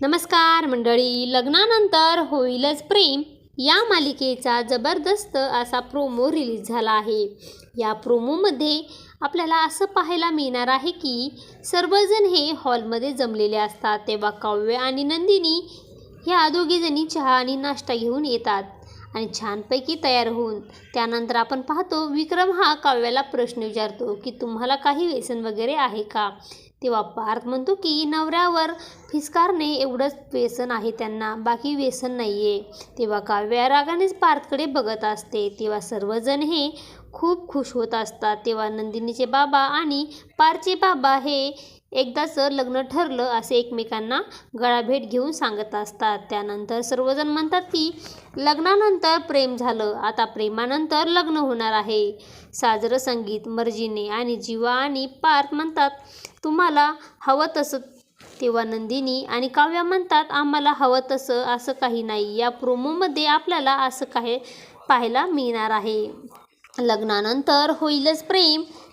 नमस्कार मंडळी लग्नानंतर होईलच प्रेम. या मालिकेचा जबरदस्त असा प्रोमो रिलीज झाला आहे. या प्रोमोमध्ये आपल्याला असं पाहायला मिळणार आहे की सर्वजण हे हॉलमध्ये जमलेले असतात तेव्हा काव्य आणि नंदिनी ह्या दोघीजणी चहा आणि नाश्ता घेऊन येतात आणि छानपैकी तयार होऊन त्यानंतर आपण पाहतो विक्रम हा काव्याला प्रश्न विचारतो की तुम्हाला काही व्यसन वगैरे आहे का? तेव्हा पार्थ म्हणतो की नवऱ्यावर फिस्कारणे एवढंच व्यसन आहे त्यांना बाकी व्यसन नाही आहे तेव्हा काव्या रागानेच पार्थकडे बघत असते. तेव्हा सर्वजण हे खूप खुश होत असतात. तेव्हा नंदिनीचे बाबा आणि पारचे बाबा हे एकदाचं लग्न ठरलं असे एकमेकांना गळाभेट घेऊन सांगत असतात. त्यानंतर सर्वजण म्हणतात की लग्नानंतर प्रेम झालं. आता प्रेमानंतर लग्न होणार आहे. साजरं संगीत मर्जीने आणि जीवा आणि पार्थ म्हणतात तुम्हाला हवं तसं. तेव्हा नंदिनी आणि काव्या म्हणतात आम्हाला हवं तसं असं काही नाही. या प्रोमोमध्ये आपल्याला असं काही पाहायला मिळणार आहे. लग्नानंतर होईलच प्रेम.